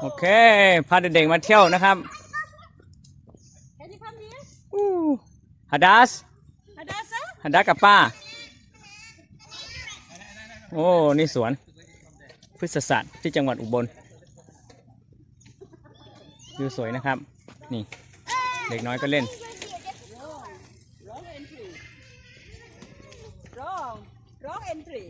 โอเค พาเด็กๆมาเที่ยวนะครับ Can you come here? อู้ฮัดดัส Hadassah? ฮัดดัสกับป้า โอ้ นี่สวนพฤกษศาสตร์ที่จังหวัดอุบลวิวสวยนะครับ นี่ เด็กน้อยก็เล่น Wrong entry.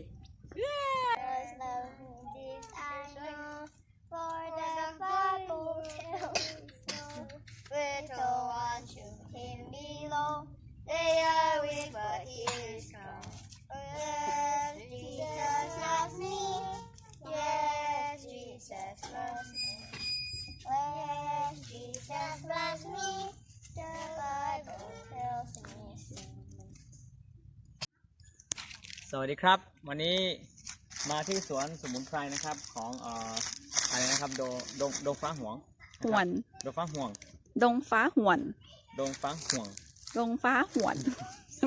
สวัสดีครับ วันนี้มาที่สวนสมุนไพรนะครับของเอ่ออะไรนะครับโดดงดงฟ้าห่วงหวนดงฟ้าห่วงดงฟ้าหวนดงฟ้าห่วง ดงฟ้าหวน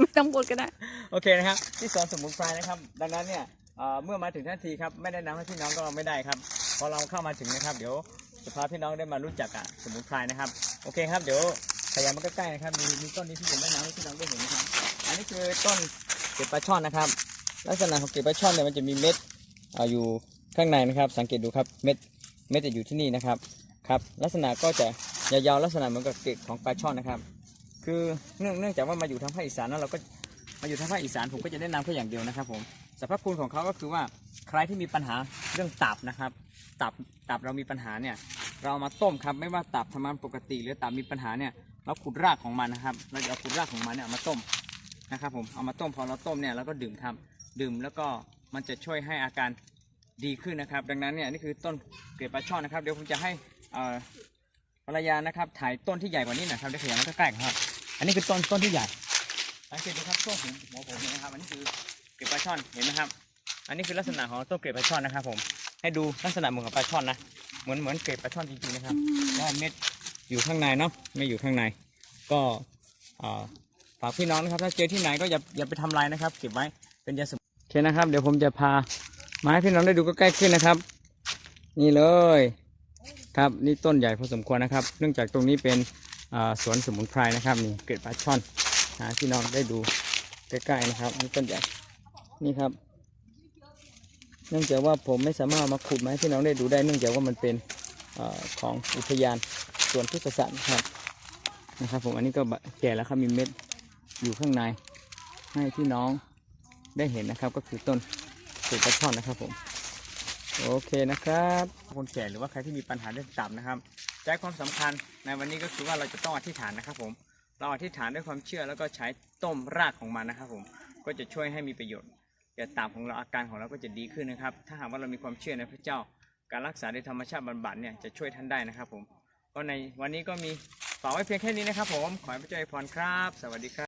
ไม่ต้องพูดก็ได้ โอเคนะครับ ที่สวนสมุนไพรนะครับ ดังนั้นเนี่ยเอ่อเมื่อมาถึงทันทีครับไม่แนะนำให้พี่น้องก็ไม่ได้ครับพอเราเข้ามาถึงนะครับ เดี๋ยวจะพาพี่น้องได้มารู้จักกับสมุนไพรนะครับ โอเคครับเดี๋ยวขยับมาใกล้ๆนะครับมีมีต้นนี้ที่ผมแนะนำให้พี่น้องได้เห็นนะครับ อันนี้คือต้นเกล็ดปลาช่อนนะครับ ลักษณะของเกล็ดปลาช่อนเนี่ยมันจะมีเม็ดออยู่ข้างในนะครับ สังเกตดูครับเม็ดเม็ดจะอยู่ที่นี่นะครับครับ ลักษณะก็จะยาวๆลักษณะเหมือนกับเกล็ดของปลาช่อนนะครับ คือเนื่องเนื่องจากว่ามาอยู่ทางภาคอีสานแล้วเราก็มาอยู่ทางภาคอีสานผมก็จะแนะนำแค่อย่างเดียวนะครับผมสรรพคุณของเขาก็คือว่าใครที่มีปัญหาเรื่องตับนะครับ ตับตับเรามีปัญหาเนี่ยเราเอามาต้มครับไม่ว่าตับทำงานปกติ หรือตับมีปัญหาเนี่ยเราขุดรากของมันนะครับเราจะเอาขุดรากของมันเนี่ยมาต้มนะครับผมเอามาต้มพอเราต้มเนี่ยเราก็ดื่มครับ ดื่มแล้วก็มันจะช่วยให้อาการดีขึ้นนะครับ ดังนั้นเนี่ยนี่คือต้นเกล็ดปลาช่อนนะครับ เดี๋ยวผมจะให้ภรรยานะครับ ถ่ายต้นที่ใหญ่กว่านี้นะครับเดี๋ยวขยับมาใกล้ๆครับ อันนี้คือต้นต้นที่ใหญ่สังเกตดูครับช่วงหัวหัวผมเนี่ยนะครับ อันนี้คือเกล็ดปลาช่อนเห็นไหมครับ อันนี้คือลักษณะของต้นเกล็ดปลาช่อนนะครับผมให้ดูลักษณะเหมือนกับปลาช่อนนะเหมือนเหมือนเกล็ดปลาช่อนจริงๆนะครับว่าเม็ดอยู่ข้างในเนาะไม่อยู่ข้างใน ก็ฝากพี่น้องนะครับ ถ้าเจอที่ไหนก็อย่าอย่าไปทำลายนะครับ เก็บไว้เป็นยาสมุ เคนะครับ เดี๋ยวผมจะพามาให้พี่น้องได้ดูก็ใกล้ขึ้นนะครับ นี่เลย ครับนี่ต้นใหญ่พอสมควรนะครับ เนื่องจากตรงนี้เป็นสวนสมุนไพรนะครับนี่เกล็ดปลาช่อนหาพี่น้องได้ดูใกล้ๆนะครับนี่ต้นใหญ่นี่ครับ เนื่องจากว่าผมไม่สามารถมาขุดมาให้พี่น้องได้ดูได้ เนื่องจากว่ามันเป็นอของอุทยานสวนพฤกษศาสตร์นะครับนะครับ ผมอันนี้ก็แก่แล้วครับมีเม็ดอยู่ข้างในให้พี่น้อง ได้เห็นนะครับก็คือต้นสุกระช่อนนะครับผม โอเคนะครับคนแก่หรือว่าใครที่มีปัญหาเรื่องตับนะครับใจความสำคัญในวันนี้ก็คือว่าเราจะต้องอธิษฐานนะครับ ผม เราอธิษฐานด้วยความเชื่อแล้วก็ใช้ต้มรากของมันนะครับ ผมก็จะช่วยให้มีประโยชน์แก่ตับของเราอาการของเราก็จะดีขึ้นนะครับ ถ้าหากว่าเรามีความเชื่อในพระเจ้า การรักษาโดยธรรมชาติบำบัดเนี่ยจะช่วยท่านได้นะครับผมก็ในวันนี้ก็มีฝากไว้เพียงแค่นี้นะครับผม ขอให้พระเจ้าอวยพรครับ สวัสดีครับ